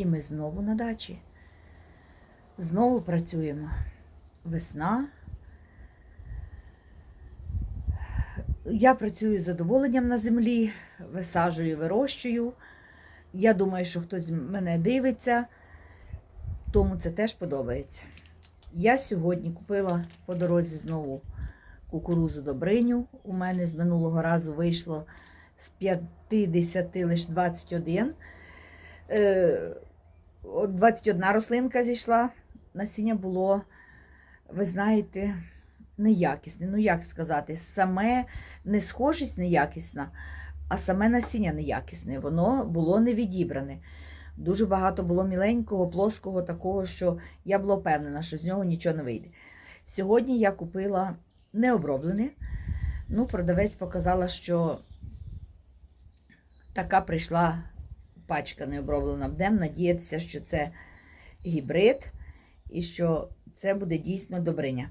І ми знову на дачі. Знову працюємо. Весна. Я працюю з задоволенням на землі, висаджую, вирощую. Я думаю, що хтось мене дивиться, тому це теж подобається. Я сьогодні купила по дорозі знову кукурузу добриню. У мене з минулого разу вийшло з 50 лише 21. Е, от 21 рослинка зійшла. Насіння було, ви знаєте, неякісне. Ну, як сказати, саме не схожість неякісна, а саме насіння неякісне. Воно було не відібране. Дуже багато було міленького, плоского, такого, що я була впевнена, що з нього нічого не вийде. Сьогодні я купила необроблене. Ну, продавець показала, що така прийшла пачка необроблена. Будемо надіятися, що це гібрид і що це буде дійсно добриня.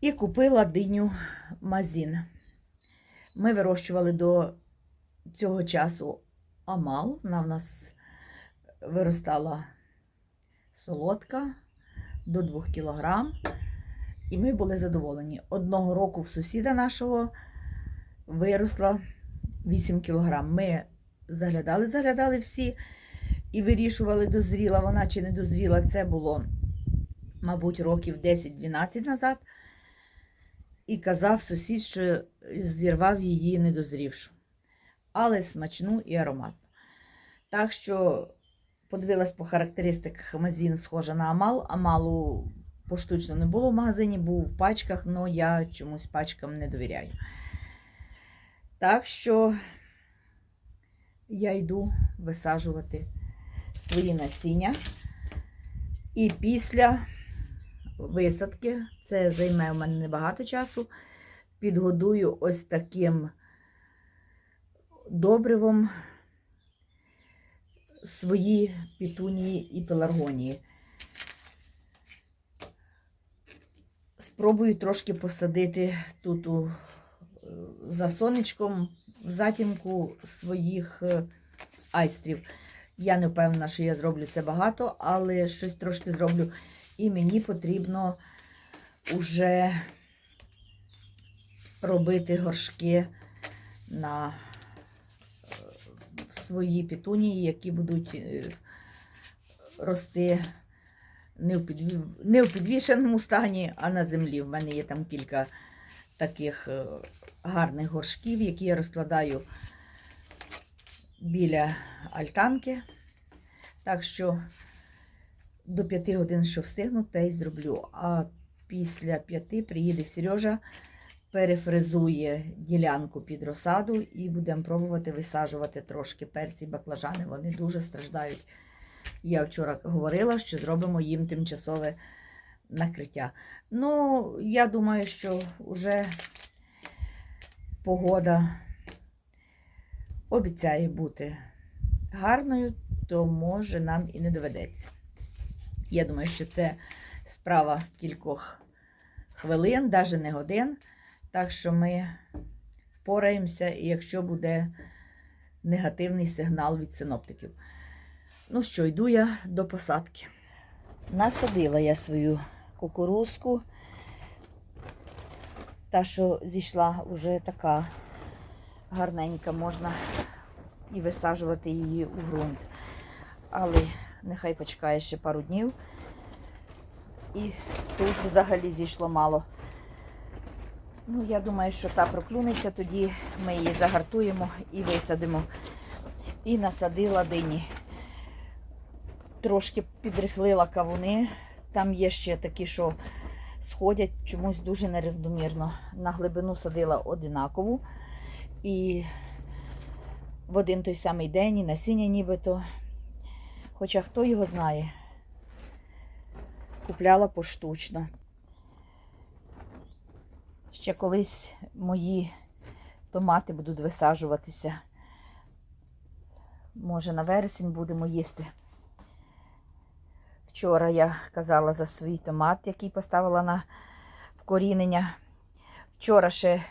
І купила диню Мазін. Ми вирощували до цього часу амал. Вона в нас виростала солодка до 2 кілограм. І ми були задоволені. Одного року в сусіда нашого виросла 8 кілограм. Ми заглядали, заглядали всі і вирішували, дозріла вона чи не дозріла. Це було, мабуть, років 10-12 назад. І казав сусід, що зірвав її недозрівшу. Але смачну і ароматну. Так що подивилась по характеристиках магазин схожа на Амал. Амалу поштучно не було в магазині, був в пачках, але я чомусь пачкам не довіряю. Так що я йду висаджувати свої насіння. І після висадки, це займе в мене небагато часу, підгодую ось таким добривом свої пітунії і пеларгонії. Спробую трошки посадити тут у, за сонечком в затінку своїх е, айстрів. Я не впевнена, що я зроблю це багато, але щось трошки зроблю. І мені потрібно вже робити горшки на е, свої пітунії, які будуть е, рости не в, підві... не в підвішеному стані, а на землі. В мене є там кілька таких гарних горшків, які я розкладаю біля альтанки. Так що до 5 годин, що встигну, те й зроблю. А після 5 приїде Сережа, перефризує ділянку під розсаду і будемо пробувати висаджувати трошки перці і баклажани. Вони дуже страждають. Я вчора говорила, що зробимо їм тимчасове накриття. Ну, я думаю, що вже погода обіцяє бути гарною, то може нам і не доведеться. Я думаю, що це справа кількох хвилин, навіть не годин. Так що ми впораємося, і якщо буде негативний сигнал від синоптиків. Ну що, йду я до посадки. Насадила я свою кукурузку. Та, що зійшла вже така гарненька, можна і висаджувати її у ґрунт. Але нехай почекає ще пару днів. І тут взагалі зійшло мало. Ну, я думаю, що та проклюнеться, тоді ми її загартуємо і висадимо. І насадила дині. Трошки підрихлила кавуни. Там є ще такі, що сходять чомусь дуже нерівномірно. На глибину садила одинакову. І в один той самий день, і насіння нібито. Хоча хто його знає, купляла поштучно. Ще колись мої томати будуть висаджуватися. Може, на вересень будемо їсти. Вчора я казала за свій томат, який поставила на вкорінення. Вчора ще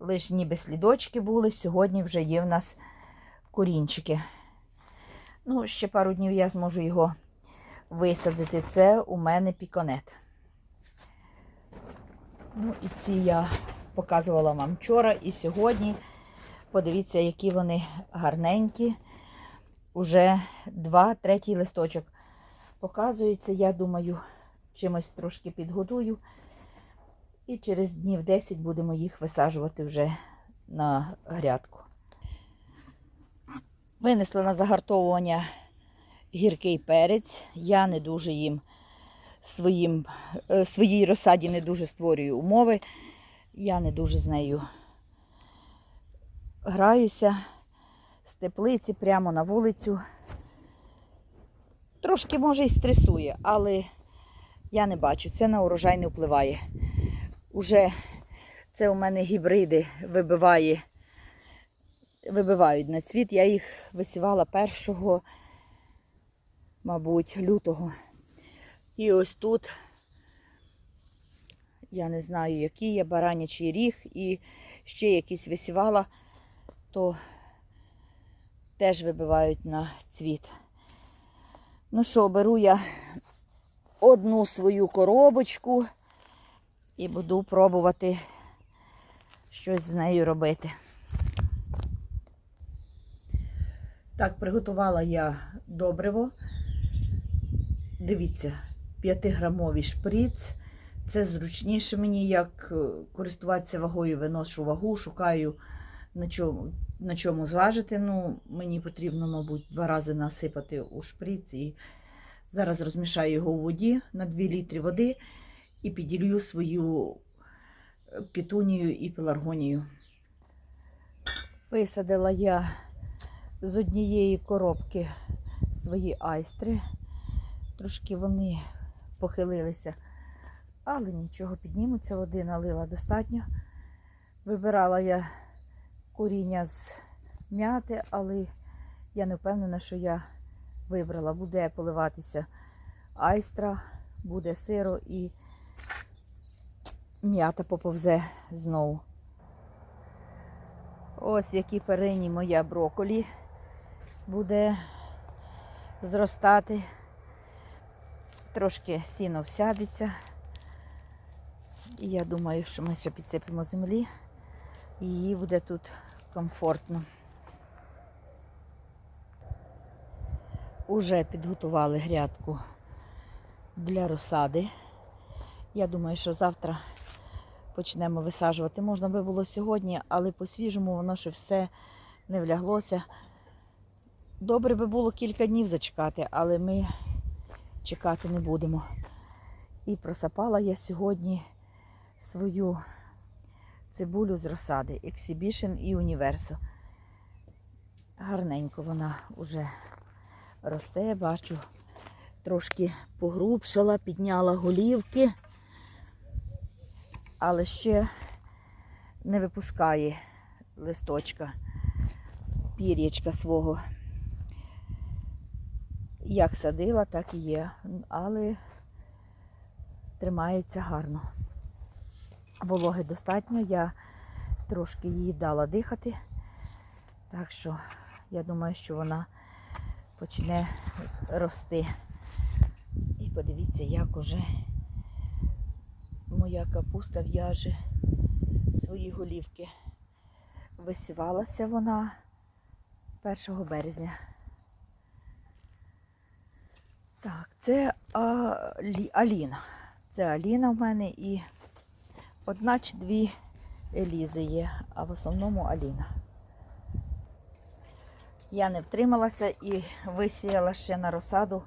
лише ніби слідочки були, сьогодні вже є в нас корінчики. Ну, ще пару днів я зможу його висадити. Це у мене піконет. Ну, і ці я показувала вам вчора і сьогодні. Подивіться, які вони гарненькі. Уже два, третій листочок показується. Я думаю, чимось трошки підгодую. І через днів 10 будемо їх висаджувати вже на грядку. Винесла на загартовування гіркий перець. Я не дуже їм своїм, е, своїй розсаді не дуже створюю умови. Я не дуже з нею граюся з теплиці прямо на вулицю. Трошки, може, і стресує, але я не бачу, це на урожай не впливає. Уже це у мене гібриди вибиває, вибивають на цвіт. Я їх висівала першого, мабуть, лютого. І ось тут, я не знаю, який є баранячий ріг і ще якісь висівала, то теж вибивають на цвіт. Ну що, беру я одну свою коробочку і буду пробувати щось з нею робити. Так, приготувала я добриво. Дивіться, 5-грамовий шприц. Це зручніше мені, як е, користуватися вагою, виношу вагу, шукаю на чому, на чому зважити. Ну, мені потрібно, мабуть, два рази насипати у шприц. І зараз розмішаю його у воді на 2 літри води і піділью свою е, пітунію і пеларгонію. Висадила я з однієї коробки свої айстри. Трошки вони похилилися, але нічого, піднімуться, води налила достатньо. Вибирала я коріння з м'яти, але я не впевнена, що я вибрала. Буде поливатися айстра, буде сиро і м'ята поповзе знову. Ось в якій перині моя броколі буде зростати. Трошки сіно всядеться. І я думаю, що ми ще підсипемо землі. І їй буде тут комфортно. Уже підготували грядку для розсади. Я думаю, що завтра почнемо висаджувати. Можна би було сьогодні, але по-свіжому воно ще все не вляглося. Добре би було кілька днів зачекати, але ми чекати не будемо. І просапала я сьогодні свою цибулю з розсади Exhibition і Universo. Гарненько вона вже росте, бачу, трошки погрубшала, підняла голівки, але ще не випускає листочка, пір'ячка свого. Як садила, так і є, але тримається гарно. Вологи достатньо, я трошки її дала дихати, так що я думаю, що вона почне рости. І подивіться, як уже моя капуста в'яже свої голівки. Висівалася вона 1 березня. Так, це Алі... Аліна. Це Аліна в мене і одна чи дві Елізи є, а в основному Аліна. Я не втрималася і висіяла ще на розсаду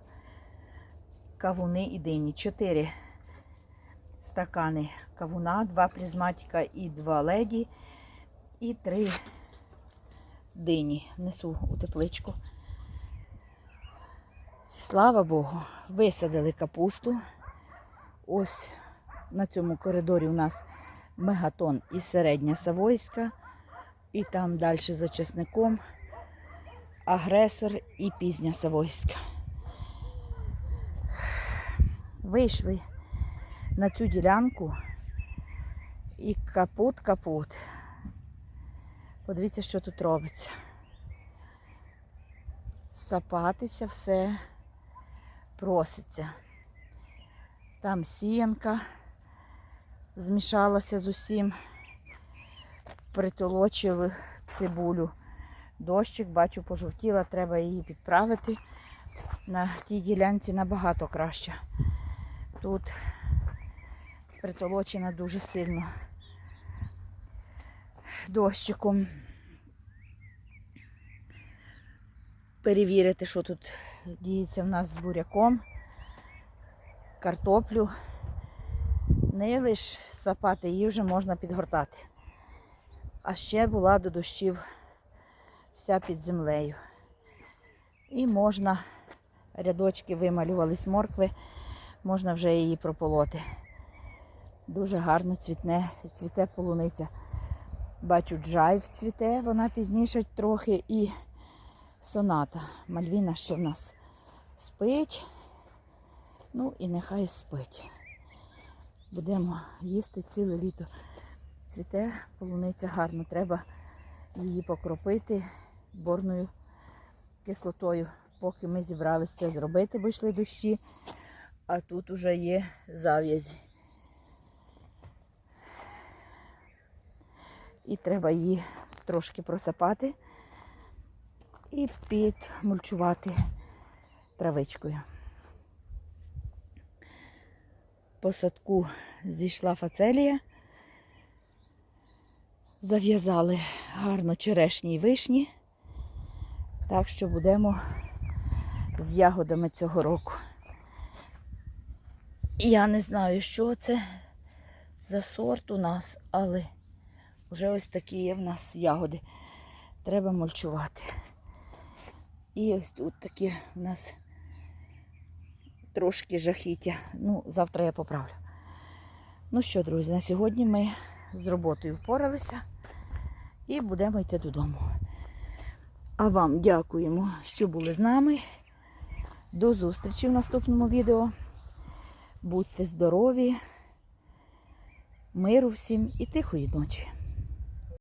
кавуни і дині. Чотири стакани кавуна, два призматика і два леді, і три дині. Несу у тепличку. Слава Богу, висадили капусту. Ось на цьому коридорі у нас мегатон і середня Савойська. І там далі за чесником агресор і пізня Савойська. Вийшли на цю ділянку і капут-капут. Подивіться, що тут робиться. сапатися все проситься. Там сіянка змішалася з усім, притолочили цибулю. Дощик, бачу, пожовтіла, треба її підправити. На тій ділянці набагато краще. Тут притолочена дуже сильно дощиком. Перевірити, що тут діється в нас з буряком, картоплю. Не лише сапати, її вже можна підгортати. А ще була до дощів вся під землею. І можна, рядочки вималювались моркви, можна вже її прополоти. Дуже гарно цвітне, цвіте полуниця. Бачу, джайв цвіте, вона пізніше трохи і соната. Мальвіна ще в нас спить. Ну і нехай спить. Будемо їсти ціле літо. Цвіте полуниця гарно. Треба її покропити борною кислотою, поки ми зібралися це зробити, бо йшли дощі, а тут уже є зав'язі. І треба її трошки просапати і підмульчувати травичкою. По садку зійшла фацелія. Зав'язали гарно черешні й вишні. Так що будемо з ягодами цього року. Я не знаю, що це за сорт у нас, але вже ось такі є в нас ягоди. Треба мульчувати. І ось тут такі в нас трошки жахіття. Ну, завтра я поправлю. Ну що, друзі, на сьогодні ми з роботою впоралися і будемо йти додому. А вам дякуємо, що були з нами. До зустрічі в наступному відео. Будьте здорові, миру всім і тихої ночі.